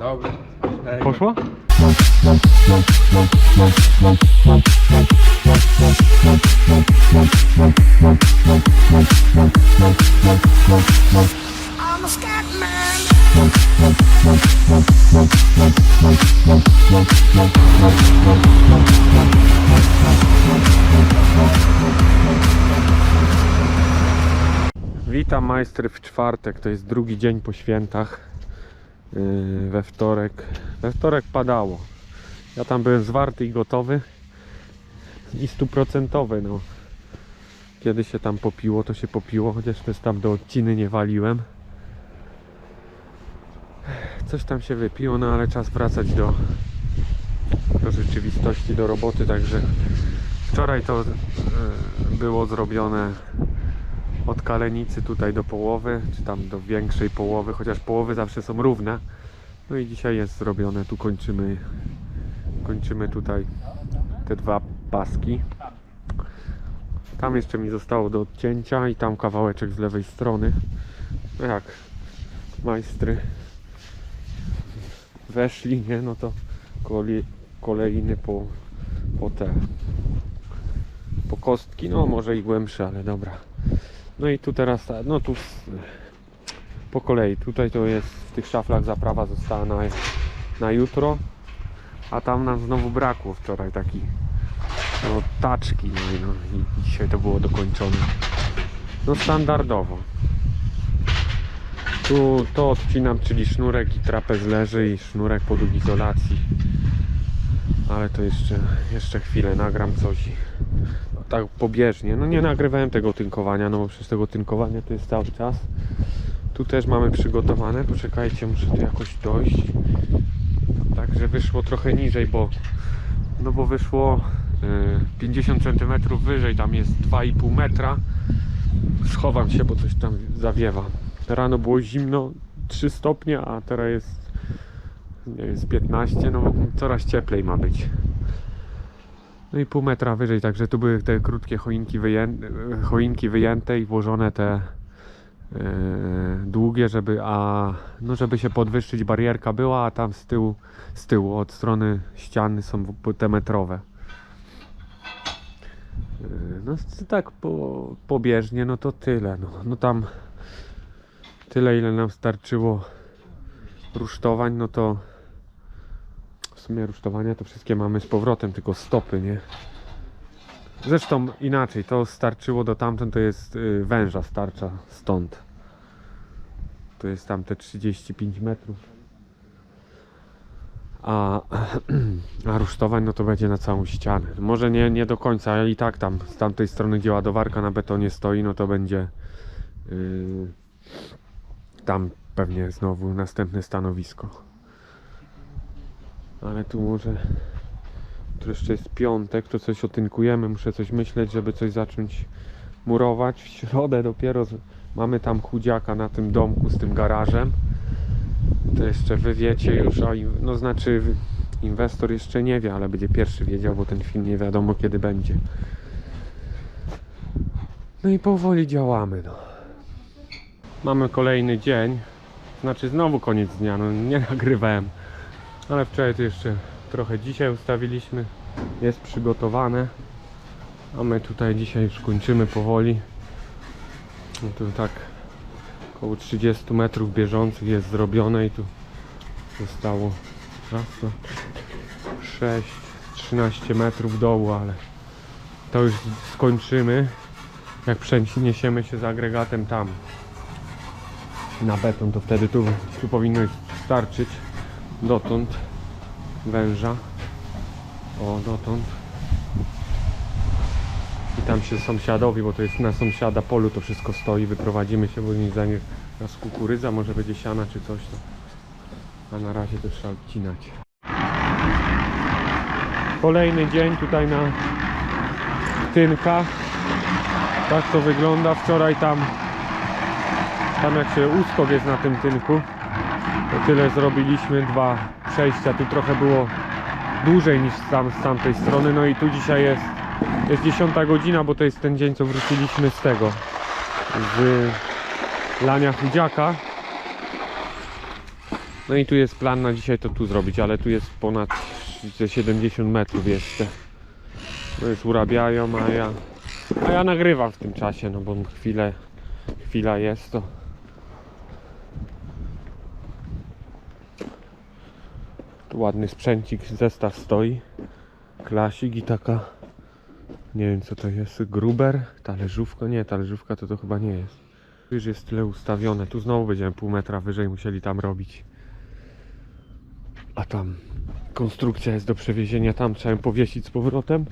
Dobra. Ej, Poszło? I'm a scat man. Witam majstry w czwartek, to jest drugi dzień po świętach. Yy, we wtorek. We wtorek padało. Ja tam byłem zwarty i gotowy. I stuprocentowy, no. Kiedy się tam popiło, to się popiło, chociaż też tam do odciny nie waliłem. Coś tam się wypiło, no ale czas wracać do, do rzeczywistości, do roboty, także wczoraj to yy, było zrobione od kalenicy tutaj do połowy, czy tam do większej połowy, chociaż połowy zawsze są równe. No i dzisiaj jest zrobione, tu kończymy kończymy tutaj te dwa paski. Tam jeszcze mi zostało do odcięcia i tam kawałeczek z lewej strony. No jak majstry weszli, nie? No to kole, kolejny po, po te po kostki, no może i głębsze, ale dobra. No i tu teraz, no tu po kolei, tutaj to jest w tych szaflach zaprawa została na, na jutro, a tam nam znowu brakło wczoraj taki no taczki, no i, no i dzisiaj to było dokończone. No standardowo. Tu to odcinam, czyli sznurek i trapez leży i sznurek pod izolacji. Ale to jeszcze, jeszcze chwilę nagram coś tak pobieżnie. No nie nagrywałem tego tynkowania, no bo przez tego tynkowania to jest cały czas. Tu też mamy przygotowane. Poczekajcie, muszę tu jakoś dojść. Także wyszło trochę niżej, bo no bo wyszło y, 50 cm wyżej, tam jest 2,5 metra. Schowam się, bo coś tam zawiewa. Rano było zimno 3 stopnie, a teraz jest jest 15, no coraz cieplej ma być. No i pół metra wyżej, także tu były te krótkie choinki, wyję... choinki wyjęte i włożone te e, długie, żeby, a, no żeby się podwyższyć barierka była, a tam z tyłu, z tyłu od strony ściany są te metrowe. E, No tak po, pobieżnie, no to tyle. No, no tam tyle ile nam starczyło rusztowań, no to sumie rusztowania to wszystkie mamy z powrotem, tylko stopy, nie? Zresztą inaczej, to starczyło do tamten, to jest y, węża starcza stąd. To jest tam te 35 metrów. A, a rusztowań no to będzie na całą ścianę. Może nie, nie do końca, ale i tak tam z tamtej strony gdzie ładowarka na betonie stoi, no to będzie y, tam pewnie znowu następne stanowisko. Ale tu może tu jeszcze jest piątek, to coś otynkujemy, muszę coś myśleć, żeby coś zacząć murować. W środę dopiero mamy tam chudziaka na tym domku z tym garażem. To jeszcze wy wiecie już, a no znaczy inwestor jeszcze nie wie, ale będzie pierwszy wiedział, bo ten film nie wiadomo kiedy będzie. No i powoli działamy, no. Mamy kolejny dzień, znaczy znowu koniec dnia, no nie nagrywałem. Ale wczoraj to jeszcze trochę dzisiaj ustawiliśmy. Jest przygotowane. A my tutaj dzisiaj już kończymy powoli. No tu tak około 30 metrów bieżących jest zrobione i tu zostało raz, dwa, 6, 13 metrów dołu, ale to już skończymy. Jak przeniesiemy się z agregatem tam na beton, to wtedy tu, tu powinno starczyć dotąd węża. O dotąd. I tam się sąsiadowi, bo to jest na sąsiada polu to wszystko stoi, wyprowadzimy się, bo nie zajmie nas kukurydza, może będzie siana czy coś to. a na razie to trzeba odcinać. Kolejny dzień tutaj na tynkach tak to wygląda, wczoraj tam tam jak się uskok jest na tym tynku to tyle zrobiliśmy, dwa przejścia, tu trochę było dłużej niż tam, z tamtej strony, no i tu dzisiaj jest, jest 10 godzina, bo to jest ten dzień, co wróciliśmy z tego, z lania chudziaka. No i tu jest plan na dzisiaj to tu zrobić, ale tu jest ponad ze 70 metrów jeszcze. No jest urabiają, a ja, a ja nagrywam w tym czasie, no bo chwilę, chwila jest to. Ładny sprzęcik, zestaw stoi. Klasik i taka, nie wiem co to jest, gruber, talerzówka, nie, talerzówka to to chyba nie jest. Tu już jest tyle ustawione, tu znowu będziemy pół metra wyżej musieli tam robić. A tam konstrukcja jest do przewiezienia, tam trzeba ją powiesić z powrotem.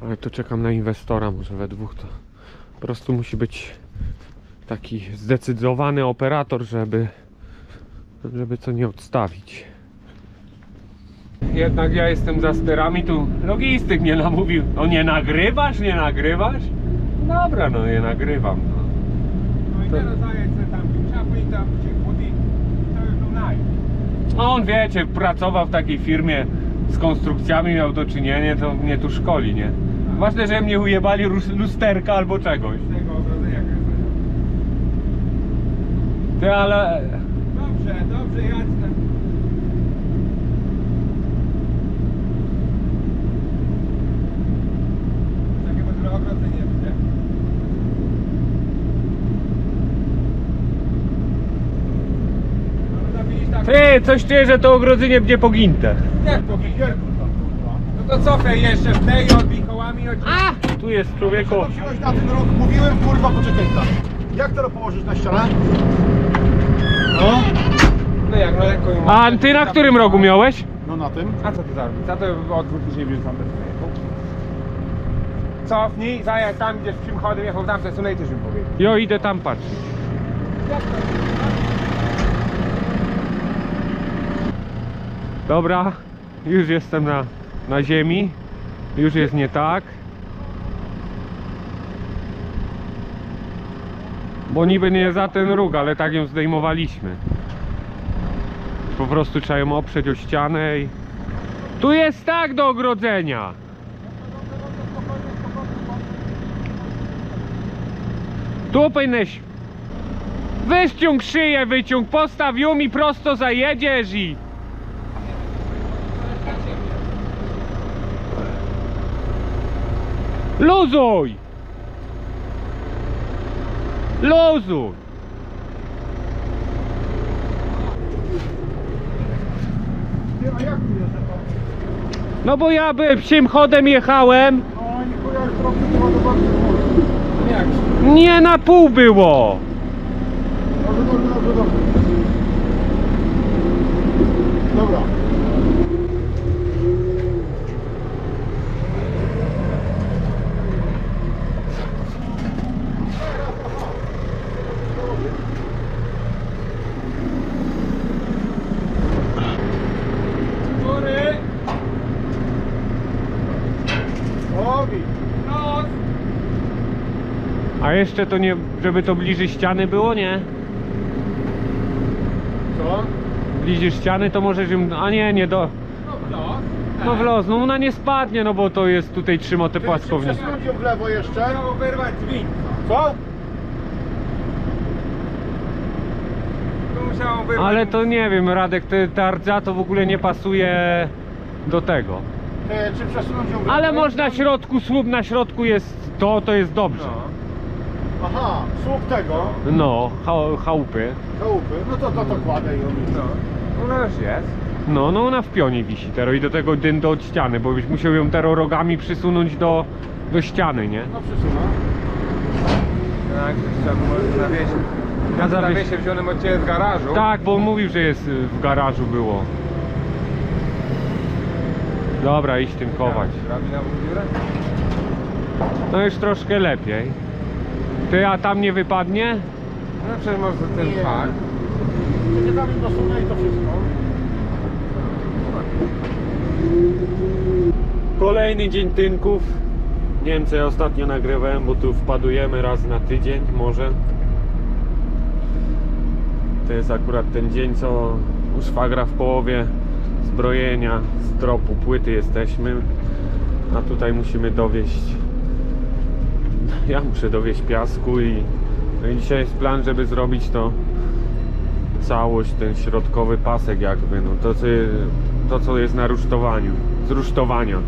Ale to czekam na inwestora, może we dwóch to po prostu musi być taki zdecydowany operator, żeby żeby co nie odstawić. Jednak ja jestem za sterami, tu logistyk mnie namówił. O nie nagrywasz, nie nagrywasz? Dobra, no nie nagrywam. No. No i teraz sobie tam pięciapy i tam się chłodzi. To już był naj. A on wiecie, pracował w takiej firmie z konstrukcjami, miał do czynienia, to mnie tu szkoli, nie? Ważne, że mnie ujebali rus- lusterka albo czegoś. Z tego ogrodzenia kręcenia. Ty, ale... Ty, coś czuję, że to ogrodzenie będzie poginte. Jak po gigerku to kurwa? No to cofaj jeszcze w tej odbij kołami od... A! Tu jest człowieku. Wziąłeś na ten róg, mówiłem kurwa poczekaj tam. Jak to położyć na ścianę? No, Jak, lekko ją... A ty na którym rogu miałeś? no na tym. A co ty zrobisz? Co to odwrót później wrzucam bez projektu? Cofnij, zajadź tam, gdzie z przymchodem jechał w tamte i też im powiedział. Jo, idę tam patrzeć. Dobra, już jestem na, na ziemi. Już jest nie tak. Bo niby nie za ten róg, ale tak ją zdejmowaliśmy. Po prostu trzeba ją oprzeć o ścianę i... Tu jest tak do ogrodzenia! Tu powinieneś... Wyściąg szyję, wyciąg, postaw ją i prosto zajedziesz i... Luzuj! Luzuj! Ty, a jak tu jest to? No bo ja by psim chodem jechałem, No nie na pół było. Dobra. A jeszcze to nie, żeby to bliżej ściany było, nie? Co? Bliżej ściany to możesz ją, a nie, nie do... No w los. No w los, no ona nie spadnie, no bo to jest tutaj trzyma te płaskownik. Przesunąć ją w lewo jeszcze. Trzeba wyrwać drzwi. Co? Tu musiało wyrwać. Ale to nie wiem, Radek, te, ta rdza to w ogóle nie pasuje do tego. E, czy przesunąć ją w lewo? Ale można w środku, słup na środku jest to, to jest dobrze. No. Aha, słup tego, No, cha- chałupy. chałupy. No to to, to kładę ją. No. Ona już jest. No, no ona w pionie wisi teraz i do tego dyn do od ściany, bo byś musiał ją teraz rogami przysunąć do, do ściany, nie? No przesunę. Tak, trzeba było zawieść. Ja zawies- zawiesie wziąłem od Ciebie z garażu. Tak, bo on mówił, że jest y, w garażu było. Dobra, iść tynkować. Robi na dziurę? No już troszkę lepiej. Ty, a tam nie wypadnie? No przecież może ten Nie. fakt. Będzie tam im dosunę i to wszystko. Kolejny dzień tynków. Nie wiem co ja ostatnio nagrywałem, bo tu wpadujemy raz na tydzień może. To jest akurat ten dzień, co u szwagra w połowie zbrojenia, z tropu płyty jesteśmy. A tutaj musimy dowieść. Ja muszę dowieść piasku i, no i dzisiaj jest plan, żeby zrobić to całość, ten środkowy pasek jakby, no to co, je- to co jest na rusztowaniu, z rusztowania.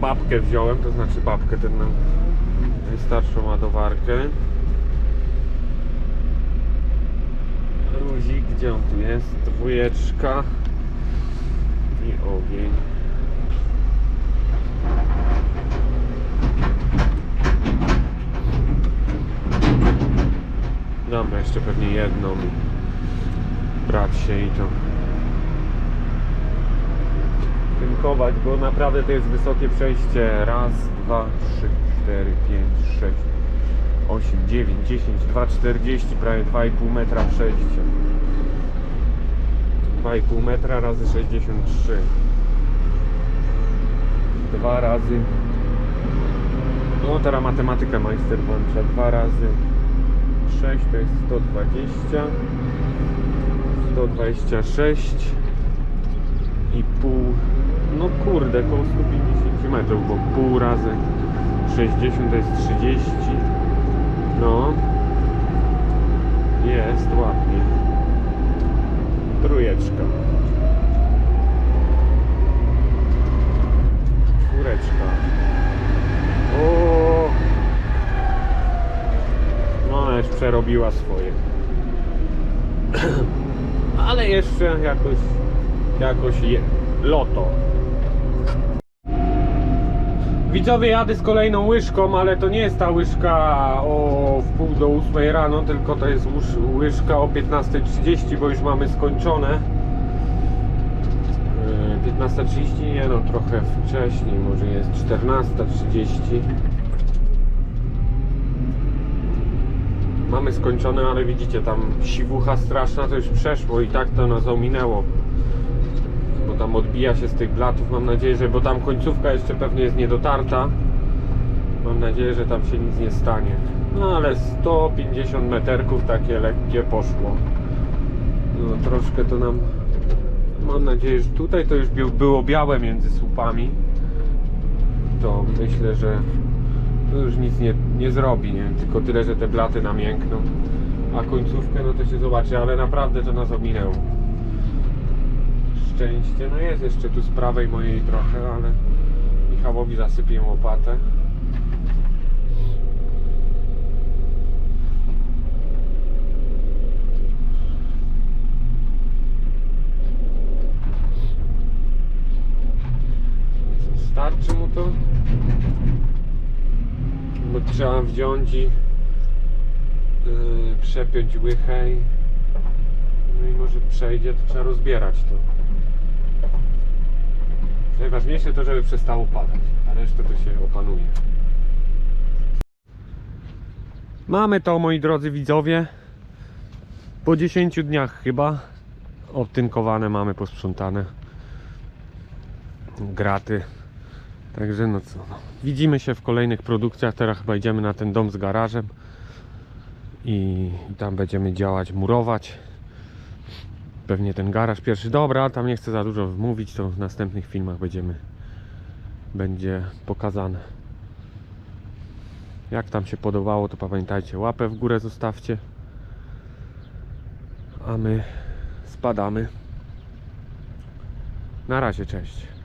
Babkę wziąłem, to znaczy babkę, ten nam najstarszą ładowarkę. Luzik, gdzie on tu jest? Dwójeczka i ogień. Dobra, jeszcze pewnie jedną i brać się i to tynkować, bo naprawdę to jest wysokie przejście. Raz, dwa, trzy, cztery, pięć, sześć, osiem, dziewięć, dziesięć, dwa, czterdzieści, prawie 2,5 metra przejścia. 2,5 metra razy 63. Dwa razy. No teraz matematykę majster włącza. Dwa razy 6 to jest 120. 126 i pół. No kurde, koło 150 metrów, bo pół razy 60 to jest 30. No. Jest ładnie. Trójeczka. Czwóreczka. O. No ona przerobiła swoje. Ale jeszcze jakoś jakoś je. Loto. Widzowie, jadę z kolejną łyżką, ale to nie jest ta łyżka o w pół do 8 rano, tylko to jest łyż- łyżka o 15.30, bo już mamy skończone. Yy, 15.30, nie no, trochę wcześniej, może jest 14.30. Mamy skończone, ale widzicie, tam siwucha straszna to już przeszło i tak to nas ominęło bo tam odbija się z tych blatów. Mam nadzieję, że bo tam końcówka jeszcze pewnie jest niedotarta. Mam nadzieję, że tam się nic nie stanie. No ale 150 meterków takie lekkie poszło. No troszkę to nam. Mam nadzieję, że tutaj to już było białe między słupami. To myślę, że to już nic nie, nie zrobi, nie? Tylko tyle, że te blaty namiękną. A końcówkę no to się zobaczy, ale naprawdę to nas ominęło szczęście. No jest jeszcze tu z prawej mojej trochę, ale Michałowi zasypię łopatę. Starczy mu to? Trzeba wziąć i yy, przepiąć łychę i no i może przejdzie, to trzeba rozbierać to. Najważniejsze to, żeby przestało padać, a resztę to się opanuje. Mamy to, moi drodzy widzowie. Po 10 dniach chyba obtynkowane mamy, posprzątane. Graty. Także no co. no. Widzimy się w kolejnych produkcjach. Teraz chyba idziemy na ten dom z garażem. I tam będziemy działać, murować. Pewnie ten garaż pierwszy. Dobra, tam nie chcę za dużo mówić, to w następnych filmach będziemy będzie pokazane. Jak tam się podobało, to pamiętajcie, łapę w górę zostawcie. A my spadamy. Na razie, cześć.